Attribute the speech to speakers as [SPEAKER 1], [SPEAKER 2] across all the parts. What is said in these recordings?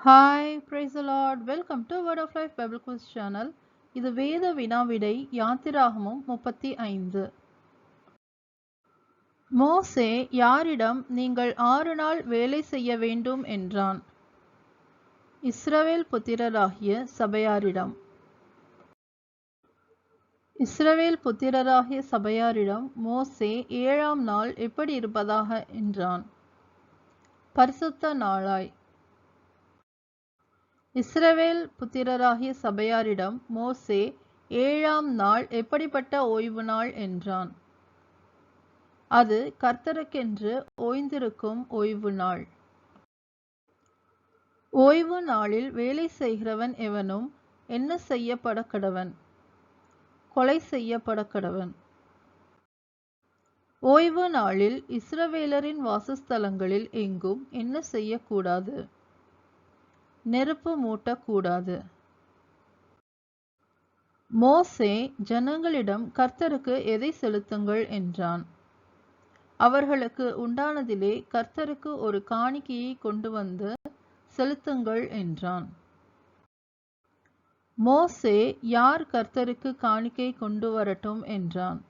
[SPEAKER 1] Hi praise Lord welcome to word of life Bible quiz channel இது வேத வினாவிடை யாத்திராகமும் முப்பத்தி ஐந்து. மோசே யாரிடம் நீங்கள் ஆறு நாள் வேலை செய்ய வேண்டும்? என்றான். இஸ்ரவேல் புத்திரராகிய சபையாரிடம். இஸ்ரவேல் புத்திரராகிய சபையாரிடம் மோசே ஏழாம் நாள் எப்படி இருப்பதாக? என்றான். பரிசுத்த நாளாய். இஸ்ரவேல் புத்திரராகிய சபையாரிடம் மோசே ஏழாம் நாள் எப்படிப்பட்ட ஓய்வு நாள்? என்றான். அது கர்த்தருக்கென்று ஓய்ந்திருக்கும் ஓய்வு நாள். ஓய்வு நாளில் வேலை செய்கிறவன் எவனும் என்ன செய்யப்பட கடவன்? கொலை செய்யப்பட கடவன். ஓய்வு நாளில் இஸ்ரவேலரின் வாசஸ்தலங்களில் எங்கும் என்ன செய்யக்கூடாது நெருப்பு மூட்டக்கூடாது. மோசே ஜனங்களிடம் கர்த்தருக்கு எதை செலுத்துங்கள்? என்றான். அவர்களுக்கு உண்டானதிலே கர்த்தருக்கு ஒரு காணிக்கையை கொண்டு வந்து செலுத்துங்கள் என்றான். மோசே யார் கர்த்தருக்கு காணிக்கை கொண்டு வரட்டும்? என்றான்.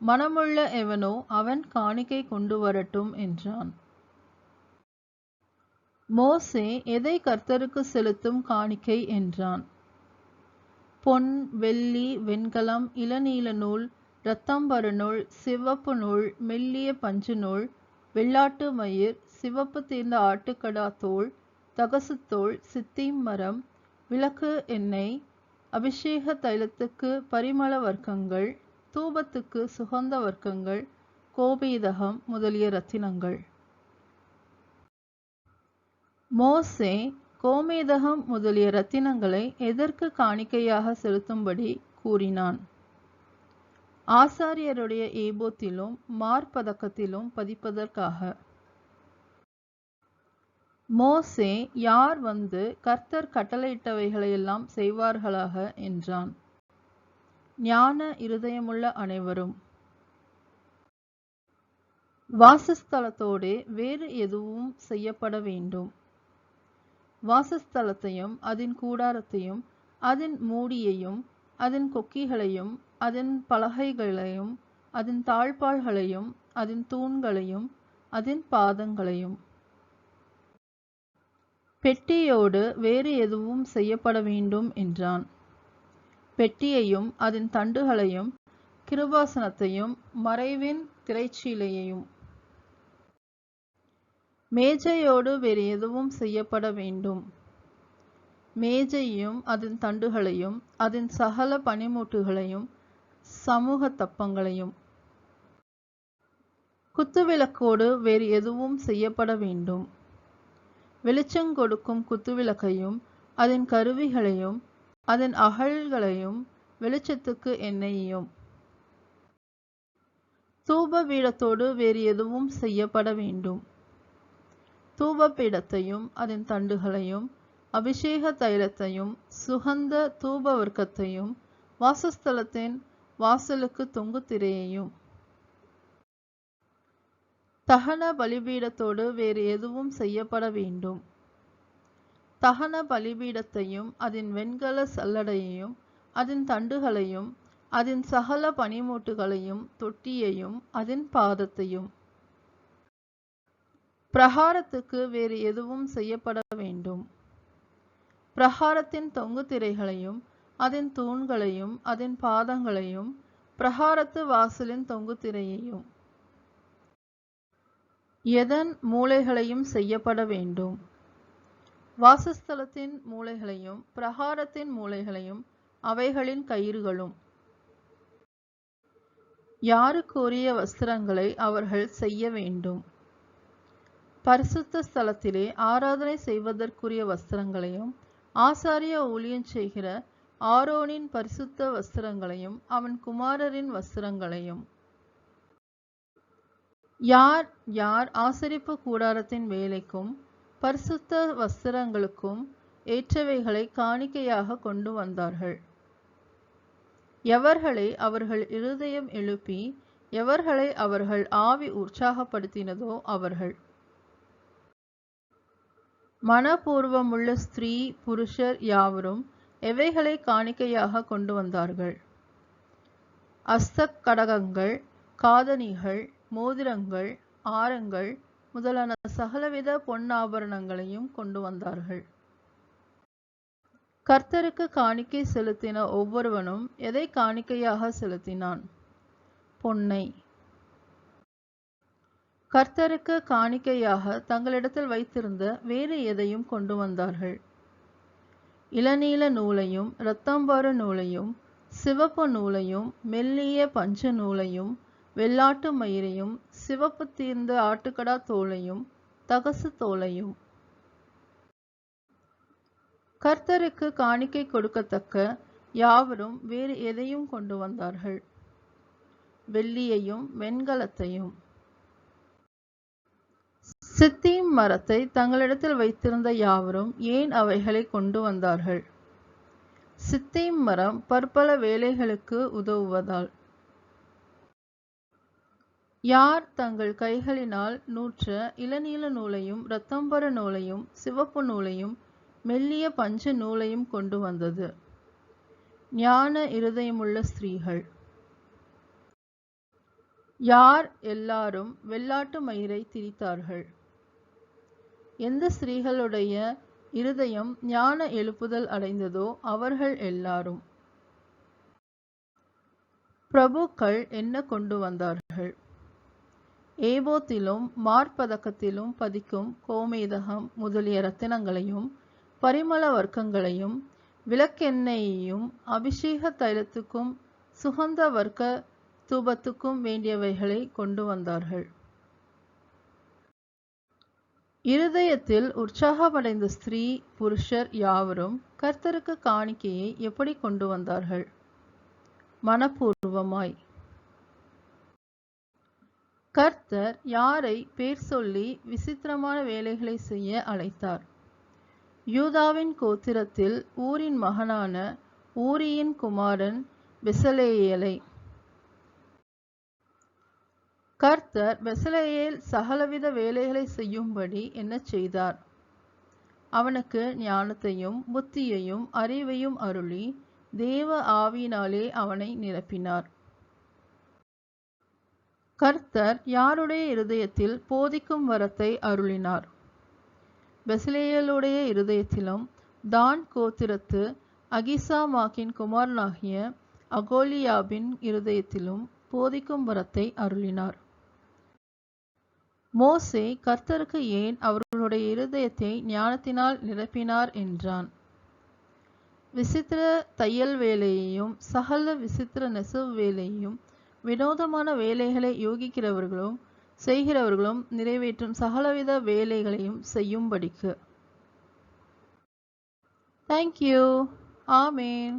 [SPEAKER 1] மனமுள்ள எவனோ அவன் காணிக்கை கொண்டு வரட்டும் என்றான். மோசே எதை கர்த்தருக்கு செலுத்தும் காணிக்கை என்றான். பொன் வெள்ளி வெண்கலம் இளநீல நூல் இரத்தம்பரு நூல் சிவப்பு நூல் மெல்லிய பஞ்சு நூல் வெள்ளாட்டு மயிர் சிவப்பு தீர்ந்த ஆட்டுக்கடா தோல் தகசுத்தோல் சித்தீம் மரம் விளக்கு எண்ணெய் அபிஷேக தைலத்துக்கு பரிமள வர்க்கங்கள் தூபத்துக்கு சுகந்த வர்க்கங்கள் கோபீதகம் முதலிய ரத்தினங்கள் மோசே கோமேதகம் முதலிய ரத்தினங்களை எதற்கு காணிக்கையாக செலுத்தும்படி கூறினான். ஆசாரியருடைய ஏபோத்திலும் மார்பதக்கத்திலும் பதிப்பதற்காக. மோசே யார் வந்து கர்த்தர் கட்டளையிட்டவைகளையெல்லாம் செய்வார்களாக என்றான். ஞான இருதயமுள்ள அனைவரும். வாசஸ்தலத்தோடே வேறு எதுவும் செய்யப்பட வேண்டும். வாசஸ்தலத்தையும் அதன் கூடாரத்தையும் அதன் மூடியையும் அதன் கொக்கிகளையும் அதன் பலகைகளையும் அதன் தாழ்பாள்களையும் அதன் தூண்களையும் அதன் பாதங்களையும். பெட்டியோடு வேறு எதுவும் செய்யப்பட வேண்டும் என்றான். பெட்டியையும் அதன் தண்டுகளையும் கிருபாசனத்தையும் மறைவின் திரைச்சீலையையும் மேஜையோடு வேறு எதுவும் செய்யப்பட வேண்டும். மேஜையும் அதன் தண்டுகளையும் அதன் சகல பனிமூட்டுகளையும் சமூக தப்பங்களையும். குத்துவிளக்கோடு வேறு எதுவும் செய்யப்பட வேண்டும். வெளிச்சம் கொடுக்கும் குத்துவிளக்கையும் அதன் கருவிகளையும் அதன் அகழ்களையும் வெளிச்சத்துக்கு எண்ணெயையும். தூப வீடத்தோடு வேறு எதுவும் செய்யப்பட வேண்டும். தூபபீடத்தையும் அதன் தண்டுகளையும் அபிஷேக தைலத்தையும் சுகந்த தூப வர்க்கத்தையும் வாசஸ்தலத்தின் வாசலுக்கு தொங்கு திரையையும். தகன பலிபீடத்தோடு வேறு எதுவும் செய்யப்பட வேண்டும். தகன பலிபீடத்தையும் அதன் வெண்கல சல்லடையையும் அதன் தண்டுகளையும் அதன் சகல பனிமூட்டுகளையும் தொட்டியையும் அதன் பாதத்தையும் பிரகாரத்துக்கு வேறு எதுவும் செய்யப்பட வேண்டும். பிரகாரத்தின் தொங்கு திரைகளையும் அதன் தூண்களையும் அதன் பாதங்களையும் பிரகாரத்து வாசலின் தொங்கு திரையையும் எதன் மூளைகளையும் செய்யப்பட வேண்டும். வாசஸ்தலத்தின் மூளைகளையும் பிரகாரத்தின் மூளைகளையும் அவைகளின் கயிறுகளும். யாருக்குரிய வஸ்திரங்களை அவர்கள் செய்ய வேண்டும்? பரிசுத்த ஸ்தலத்திலே ஆராதனை செய்வதற்குரிய வஸ்திரங்களையும் ஆசாரிய ஊழியம் செய்கிற ஆரோனின் பரிசுத்த வஸ்திரங்களையும் அவன் குமாரரின் வஸ்திரங்களையும். யார் யார் ஆசரிப்பு கூடாரத்தின் வேலைக்கும் பரிசுத்த வஸ்திரங்களுக்கும் ஏற்றவைகளை காணிக்கையாக கொண்டு வந்தார்கள். எவர்களை அவர்கள் இருதயம் எழுப்பி எவர்களை அவர்கள் ஆவி உற்சாகப்படுத்தினதோ அவர்கள். மனப்பூர்வமுள்ள ஸ்திரீ புருஷர் யாவரும் எவைகளை காணிக்கையாக கொண்டு வந்தார்கள்? அஸ்தக் கடகங்கள் காதணிகள் மோதிரங்கள் ஆரங்கள் முதலான சகலவித பொன்னாபரணங்களையும் கொண்டு வந்தார்கள். கர்த்தருக்கு காணிக்கை செலுத்தின ஒவ்வொருவனும் எதை காணிக்கையாக செலுத்தினான்? பொன்னை. கர்த்தருக்கு காணிக்கையாக தங்களிடத்தில் வைத்திருந்த வேறு எதையும் கொண்டு வந்தார்கள். இளநீல நூலையும் இரத்தம்பாறு நூலையும் சிவப்பு நூலையும் மெல்லிய பஞ்ச நூலையும் வெள்ளாட்டு மயிரையும் சிவப்பு தீர்ந்த ஆட்டுக்கடா தோலையும் தகசு தோலையும். கர்த்தருக்கு காணிக்கை கொடுக்கத்தக்க யாவரும் வேறு எதையும் கொண்டு வந்தார்கள். வெள்ளியையும் வெண்கலத்தையும். சித்தீம் மரத்தை தங்களிடத்தில் வைத்திருந்த யாவரும் ஏன் அவைகளை கொண்டு வந்தார்கள்? சித்தீம் மரம் பற்பல வேலைகளுக்கு உதவுவதால். யார் தங்கள் கைகளினால் நூற்ற இளநீல நூலையும் இரத்தம்பர நூலையும் சிவப்பு நூலையும் மெல்லிய பஞ்ச நூலையும் கொண்டு வந்தது. ஞான இருதயமுள்ள ஸ்திரீகள். யார் எல்லாரும் வெள்ளாட்டு மயிரை திரித்தார்கள்? எந்த ஸ்திரீகளுடைய இருதயம் ஞான எழுப்புதல் அடைந்ததோ அவர்கள் எல்லாரும். பிரபுக்கள் என்ன கொண்டு வந்தார்கள்? ஏபோத்திலும் மார்பதக்கத்திலும் பதிக்கும் கோமேதகம் முதலிய ரத்தினங்களையும் பரிமள வர்க்கங்களையும் விளக்கெண்ணெயையும் அபிஷேக தைலத்துக்கும் சுகந்த வர்க்க தூபத்துக்கும் வேண்டியவைகளை கொண்டு வந்தார்கள். இருதயத்தில் உற்சாகமடைந்த ஸ்திரீ புருஷர் யாவரும் கர்த்தருக்கு காணிக்கையை எப்படி கொண்டு வந்தார்கள்? மனப்பூர்வமாய். கர்த்தர் யாரை பேர் சொல்லி விசித்திரமான வேலைகளை செய்ய அழைத்தார். யூதாவின் கோத்திரத்தில் ஊரின் மகனான ஊரியின் குமாரன் பெசலேயலை கர்த்தர் பெசலேயேல் சகலவித வேலைகளை செய்யும்படி என்ன செய்தார். அவனுக்கு ஞானத்தையும் புத்தியையும் அறிவையும் அருளி தேவ ஆவியினாலே அவனை நிரப்பினார். கர்த்தர் யாருடைய இருதயத்தில் போதிக்கும் வரத்தை அருளினார். பெசலேயலுடைய இருதயத்திலும் தான் கோத்திரத்து அகிசாமாக்கின் குமாரனாகிய அகோலியாபின் இருதயத்திலும் போதிக்கும் வரத்தை அருளினார். மோசே கர்த்தருக்கு ஏன் அவர்களுடைய இருதயத்தை ஞானத்தினால் நிரப்பினார் என்றான். விசித்திர தையல் வேலையையும் சகல விசித்திர நெசவு வேலையையும் வினோதமான வேலைகளை யோகிக்கிறவர்களும் செய்கிறவர்களும் நிறைவேற்றும் சகலவித வேலைகளையும் செய்யும்படிக்கு. தேங்க்யூ ஆமேன்